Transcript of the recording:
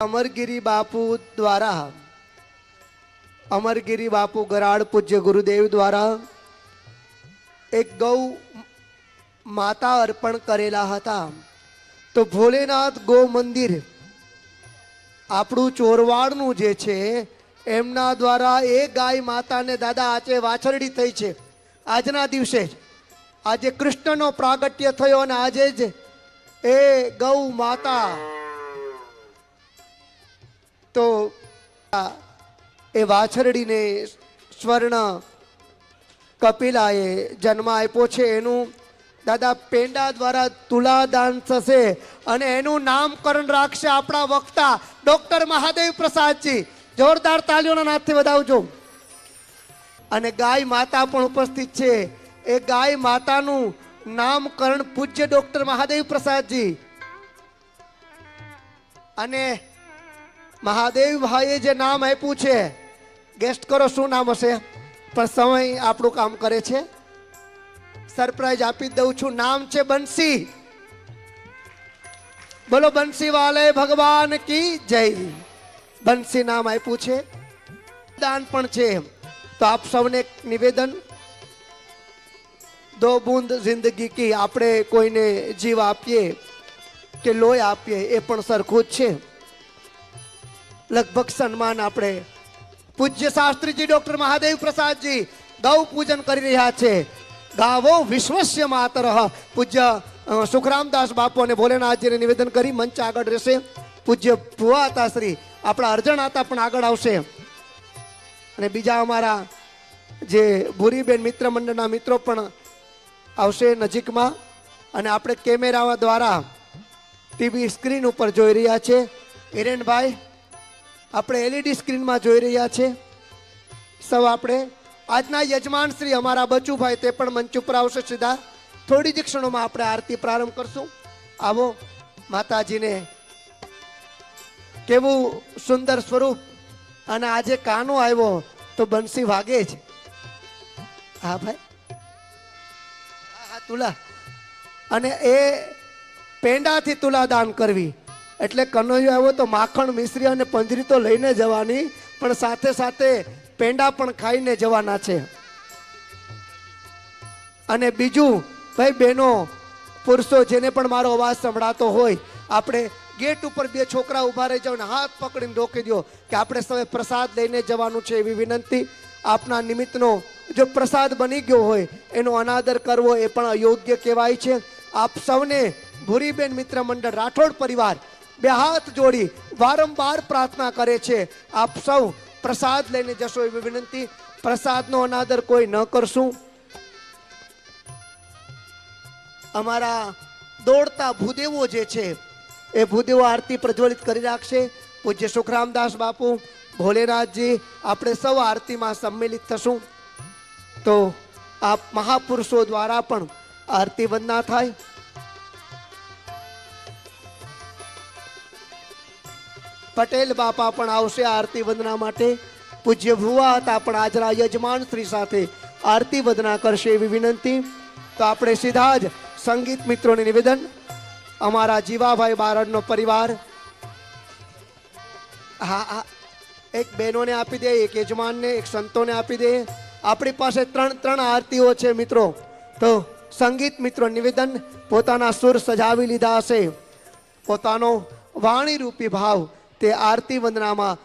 અમરગીરી બાપુ દ્વારા અમરગીરી બાપુ ગરાડ પૂજ્ય ગુરુદેવ દ્વારા એક ગૌ માતા અર્પણ કરેલા હતા તો ભોલેનાથ ગૌ મંદિર આપણું ચોરવાડનું જે છે એમના દ્વારા એ ગાય માતાને દાદા આજે વાછરડી થઈ છે આજના દિવસે આજે કૃષ્ણનો પ્રાગટ્ય થયો અને આજે જ એ ગૌ માતા એ વાછરડીને સ્વર્ણ કપિલાએ જન્મ આપ્યો છે. એનું દાદા પેંડા દ્વારા તુલાદાન થશે અને એનું નામકરણ રાખશે આપણા વક્તા ડોક્ટર મહાદેવ પ્રસાદજી. જોરદાર તાલીઓના નાથથી વધાવજો. અને ગાય માતા પણ ઉપસ્થિત છે. એ ગાય માતાનું નામકરણ પૂજ્ય ડોક્ટર મહાદેવ પ્રસાદજી. અને મહાદેવ ભાઈએ જે નામ આપ્યું છે ગેસ્ટ કરો શું નામ હશે? પણ સમય આપણું કામ કરે છે. સરપ્રાઈઝ આપી દઉં છું. નામ છે બંસી. બોલો બંસી વાલે ભગવાન કી જય? બંસી નામ આપ્યું છે. દાન પણ છે તો આપ સૌને નિવેદન. દો બૂંદ જિંદગી કી આપણે કોઈને જીવ આપીએ કે લોહી આપીએ એ પણ સરખું જ છે. લગભગ સન્માન આપણે પૂજ્ય શાસ્ત્રીજી ડોક્ટર મહાદેવ પ્રસાદજી ગૌ પૂજન કરી રહ્યા છે. ગાવો વિશ્વસ્ય માતર. પૂજ્ય સુખરામદાસ બાપુ અને ભોલેનાથજીને નિવેદન કરી મંચ આગળ રહેશે. પૂજ્ય ભુવા હતા શ્રી, આપણા અર્જણ હતા પણ આગળ આવશે. અને બીજા અમારા જે ભૂરીબેન મિત્ર મંડળના મિત્રો પણ આવશે નજીકમાં. અને આપણે કેમેરા દ્વારા ટીવી સ્ક્રીન ઉપર જોઈ રહ્યા છે. હિરેનભાઈ આપણે એલઈડી સ્ક્રીનમાં જોઈ રહ્યા છે. સૌ આપણે. આજના યજમાન શ્રી અમારા બચુભાઈ તે પણ મંચ ઉપર આવશે સીધા. થોડી જ ક્ષણોમાં આપણે આરતી પ્રારંભ કરશું. આવો, માતાજીને. કેવું સુંદર સ્વરૂપ. અને આજે કાનો આવ્યો તો બંસી વાગે જ. હા, ભાઈ. હા, તુલા. અને એ પેંડાથી તુલાદાન કરવી. એટલે કનૈયો આવ્યો તો માખણ મિશ્રી અને પંજરી તો લઈને જવાની, પણ સાથે સાથે પેંડા પણ ખાઈને જવાના છે. અને બીજું, ભાઈ બહેનો, પુરુષો, જેને પણ મારો અવાજ સંભળાતો હોય, આપણે ગેટ ઉપર બે છોકરા ઊભા રહી જાઓ ને હાથ પકડીને રોકી દો કે આપણે સૌ પ્રસાદ લઈને જવાનું છે એવી વિનંતી. આપના નિમિત્તનો જો પ્રસાદ બની ગયો હોય, એનો અનાદર કરવો એ પણ અયોગ્ય કહેવાય છે. આપ સૌને ભૂરીબેન મિત્ર મંડળ રાઠોડ પરિવાર બે હાથ જોડી વારંવાર પ્રાર્થના કરે છે. આપ સૌ પ્રસાદ લઈને જશો એવી વિનંતી. પ્રસાદનો અનાદર કોઈ ન કરશું. અમારા દોડતા ભૂદેવો જે છે, એ ભૂદેવો આરતી પ્રજ્વલિત કરી રાખશે. પૂજ્ય સુખરામદાસ બાપુ, ભોલેનાથજી, આપણે સૌ આરતીમાં સંમેલિત થશું. તો આપ મહાપુરુષો દ્વારા પણ આરતી વંદના થાય. પટેલ બાપા પણ આવશે આરતી વંદના માટે. પૂજ્ય ભુવા હતા પણ આજના યજમાન શ્રી સાથે આરતી વંદના કરશે એવી વિનંતી. તો આપણે સીધા જ સંગીત મિત્રોને નિવેદન. અમારા જીવાભાઈ બારડનો પરિવાર. હા હા. એક બહેનોને આપી દે, એક યજમાનને, એક સંતોને આપી દે. આપણી પાસે ત્રણ ત્રણ આરતીઓ છે મિત્રો. તો સંગીત મિત્રો નિવેદન પોતાના સુર સજાવી લીધા હશે. પોતાનો વાણી રૂપી ભાવ તે આરતી વંદનામાં